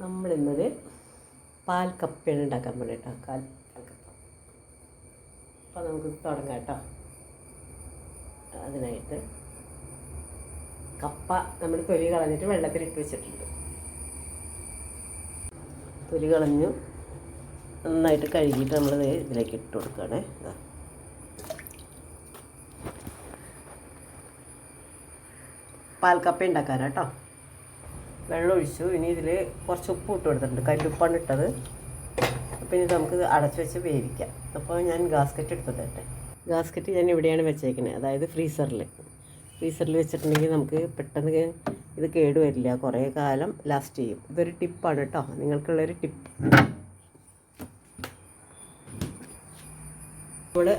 നമ്മളിന്നൊരു പാൽ കപ്പയാണ് ഉണ്ടാക്കാൻ വേണ്ടി കാൽ പാൽ കപ്പ. അപ്പോൾ നമുക്ക് തുടങ്ങാം കേട്ടോ അതിനായിട്ട് കപ്പ നമ്മൾ തൊലി കളഞ്ഞിട്ട് വെള്ളത്തിലിട്ട് വെച്ചിട്ടുണ്ട്. തൊലി കളഞ്ഞു. നന്നായിട്ട് കഴുകിയിട്ട് നമ്മൾ ഇതിലേക്ക് ഇട്ട് കൊടുക്കുകയാണേ പാൽ പാൽക്കപ്പ ഉണ്ടാക്കാനാട്ടോ വെള്ളം ഒഴിച്ചു ഇനി ഇതിൽ കുറച്ച് ഉപ്പ് ഇട്ട് കൊടുത്തിട്ടുണ്ട്. കല്ലുപ്പാണ് ഇട്ടത്. അപ്പോൾ ഇനി നമുക്ക് അടച്ചു വെച്ച് വേവിക്കാം. അപ്പോൾ ഞാൻ ഗാസ്കറ്റ് എടുത്തിട്ടെ ഗാസ്കറ്റ് ഞാൻ ഇവിടെയാണ് വെച്ചേക്കുന്നത് അതായത് ഫ്രീസറിൽ ഫ്രീസറിൽ വെച്ചിട്ടുണ്ടെങ്കിൽ നമുക്ക് പെട്ടെന്ന് ഇത് കേടുവരില്ല കുറേ കാലം ലാസ്റ്റ് ചെയ്യും. ഇതൊരു ടിപ്പാണ് കേട്ടോ. നിങ്ങൾക്കുള്ളൊരു ടിപ്പ് ഇവിടെ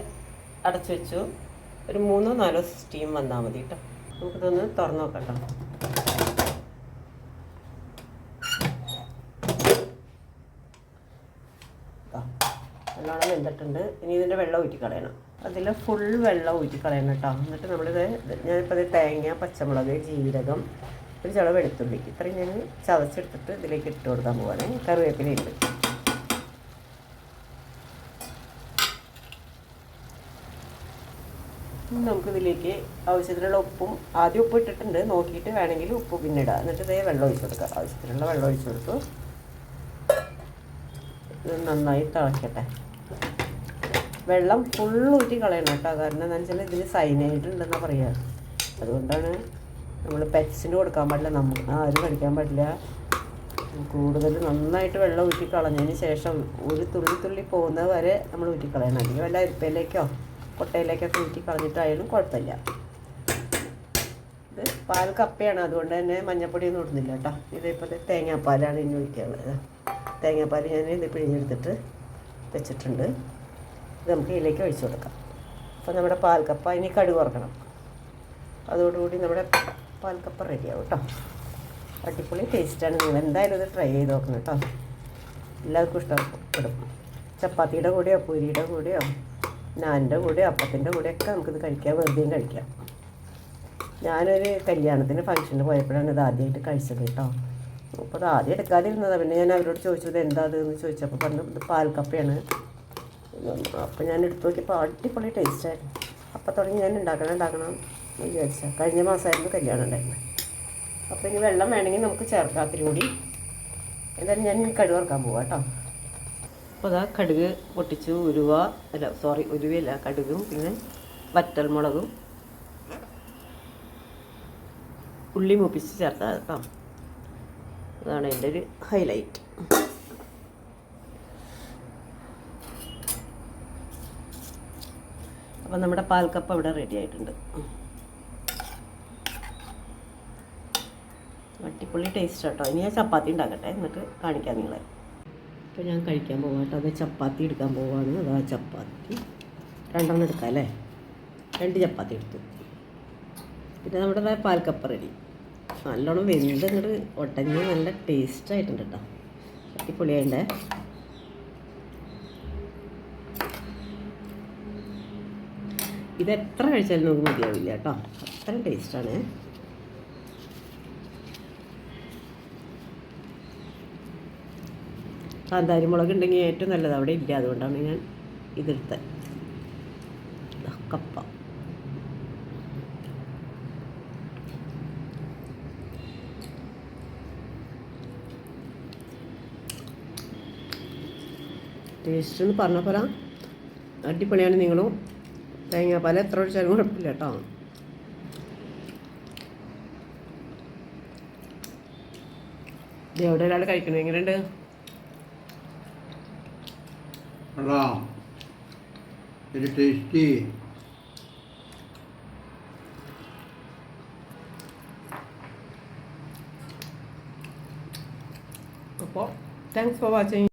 അടച്ചു വെച്ചു. ഒരു മൂന്നോ നാലോ സ്റ്റീം വന്നാൽ മതി കേട്ടോ. നമുക്കിതൊന്ന് തുറന്നു നോക്കാം കേട്ടോ. ദാ, നല്ലോണം വെന്തിട്ടുണ്ട്. ഇനി ഇതിന്റെ വെള്ളം ഊറ്റിക്കളയണം. അതിൽ ഫുൾ വെള്ളം ഊറ്റിക്കളയണം കേട്ടോ. എന്നിട്ട് നമ്മളിത് ഞാനിപ്പോൾ ഇത് തേങ്ങ പച്ചമുളക് ജീരകം ഒരു ചുള വെളുത്തുള്ളി ഇത്രയും ഞാൻ ചതച്ചെടുത്തിട്ട് ഇതിലേക്ക് ഇട്ട് കൊടുക്കാൻ പോവാണ്. കറിവേപ്പിലയുണ്ട് നമുക്കിതിലേക്ക് ആവശ്യത്തിനുള്ള ഉപ്പും ആദ്യം ഉപ്പ് ഇട്ടിട്ടുണ്ട്. നോക്കിയിട്ട് വേണമെങ്കിൽ ഉപ്പ് പിന്നിടുക എന്നിട്ട് ഇതേ വെള്ളം ഒഴിച്ചു കൊടുക്കുക ആവശ്യത്തിനുള്ള വെള്ളം ഒഴിച്ചു കൊടുത്തു. നന്നായി തിളക്കട്ടെ. വെള്ളം ഫുൾ ഊറ്റി കളയണം കേട്ടോ. കാരണം എന്താണെന്ന് വെച്ചാൽ ഇതിൽ സൈനൈഡ് ഉണ്ടെന്നാണ് പറയുക അതുകൊണ്ടാണ് നമ്മൾ പെറ്റ്സിന് കൊടുക്കാൻ പാടില്ല. നമുക്ക് ആരും കഴിക്കാൻ പാടില്ല. കൂടുതൽ നന്നായിട്ട് വെള്ളം ഊറ്റി കളഞ്ഞതിന് ശേഷം ഒരു തുള്ളി തുള്ളി പോകുന്നത് വരെ നമ്മൾ ഊറ്റിക്കളയണം അല്ലെങ്കിൽ വല്ല അരിപ്പയിലേക്കോ കൊട്ടയിലേക്കൊക്കെ ഊറ്റി കളഞ്ഞിട്ടായാലും കുഴപ്പമില്ല. ഇത് പാൽ കപ്പയാണ് അതുകൊണ്ട് തന്നെ മഞ്ഞപ്പൊടിയൊന്നും ഇടുന്നില്ല കേട്ടോ. ഇതേപോലെ തേങ്ങാപ്പാലാണ് ഇനി ഒഴിക്കാനുള്ളത്. തേങ്ങാപ്പാൽ ഞാൻ ഇത് പിഴിഞ്ഞെടുത്തിട്ട് വെച്ചിട്ടുണ്ട്. ഇത് നമുക്ക് ഇതിലേക്ക് ഒഴിച്ചു കൊടുക്കാം. അപ്പോൾ നമ്മുടെ പാൽക്കപ്പ ഇനി കടുക് വറക്കണം. അതോടുകൂടി നമ്മുടെ പാൽക്കപ്പ റെഡിയാവും കേട്ടോ. അടിപൊളി ടേസ്റ്റാണ്. നിങ്ങൾ എന്തായാലും ഇത് ട്രൈ ചെയ്ത് നോക്കണം കേട്ടോ. എല്ലാവർക്കും ഇഷ്ടപ്പെടും. ചപ്പാത്തിയുടെ കൂടെയോ പൂരിയുടെ കൂടെയോ നാനിന്റെ കൂടെയോ അപ്പത്തിന്റെ കൂടെയൊക്കെ നമുക്കിത് കഴിക്കാം. വെറുതെയും കഴിക്കാം. ഞാനൊരു കല്യാണത്തിന് ഫംഗ്ഷന് പോയപ്പോഴാണ് ഇത് ആദ്യമായിട്ട് കഴിച്ചത് കേട്ടോ. അപ്പോൾ അത് ആദ്യം എടുക്കാതിരുന്നതാണ് പിന്നെ ഞാൻ അവരോട് ചോദിച്ചത് എന്താ അതെന്ന് ചോദിച്ചപ്പോൾ പറഞ്ഞു ഇത് പാൽക്കപ്പയാണ് അപ്പോൾ ഞാൻ എടുത്തു നോക്കിയപ്പോൾ അടിപൊളി ടേസ്റ്റായിരുന്നു അപ്പോൾ തുടങ്ങി ഞാൻ ഉണ്ടാക്കണം ഉണ്ടാക്കണം എന്ന് വിചാരിച്ച. കഴിഞ്ഞ മാസമായിരുന്നു കല്യാണം ഉണ്ടായിരുന്നത് അപ്പോൾ ഇനി വെള്ളം വേണമെങ്കിൽ നമുക്ക് ചേർക്കാം ഇത്തിരി കൂടി. എന്തായാലും ഞാൻ കടുക് വറക്കാൻ പോവാം കേട്ടോ. അപ്പോൾ അതാ കടുക് പൊട്ടിച്ചു ഉരുവ അല്ല സോറി ഉരുവയല്ല കടുകും പിന്നെ വറ്റൽമുളകും ഉള്ളി മൂപ്പിച്ച് ചേർത്താൽ കേട്ടോ അതാണ് എന്റെ ഒരു ഹൈലൈറ്റ് അപ്പം നമ്മുടെ പാൽക്കപ്പ് അവിടെ റെഡി ആയിട്ടുണ്ട്. അടിപൊളി ടേസ്റ്റ് കേട്ടോ ഇനി ഞാൻ ചപ്പാത്തി ഉണ്ടാക്കട്ടെ. എന്നിട്ട് കാണിക്കാം നിങ്ങളെ. ഇപ്പോൾ ഞാൻ കഴിക്കാൻ പോകാം കേട്ടോ അത് ചപ്പാത്തി എടുക്കാൻ പോവാണ്. അതാ ചപ്പാത്തി. രണ്ടെണ്ണം എടുക്കാം അല്ലേ? രണ്ട് ചപ്പാത്തി എടുത്തു. പിന്നെ നമ്മുടെ പാൽക്കപ്പ റെഡി നല്ലോണം വെന്ത് അങ്ങോട്ട് ഒട്ടഞ്ഞ് നല്ല ടേസ്റ്റ് ആയിട്ടുണ്ട് കേട്ടോ അടിപൊളിയായിട്ടേ ഇത് എത്ര കഴിച്ചാലും നമുക്ക് മതിയാവില്ല കേട്ടോ അത്രയും ടേസ്റ്റാണ് കാന്താരി മുളക് ഉണ്ടെങ്കിൽ ഏറ്റവും നല്ലത് അവിടെ ഇല്ല. അതുകൊണ്ടാണ് ഞാൻ ഇതെടുത്തത് കപ്പ. ടേസ്റ്റ് എന്ന് പറഞ്ഞ പോലെ അടിപൊളിയാണ് നിങ്ങളും. തേങ്ങാപ്പാൽ എത്ര ഒഴിച്ചാലും കുഴപ്പമില്ല കേട്ടോ. ഇത് എവിടെ ഒരാൾ കഴിക്കണം. എങ്ങനെയുണ്ട്? ടേസ്റ്റി അപ്പോൾ താങ്ക്സ് ഫോർ വാച്ചിങ്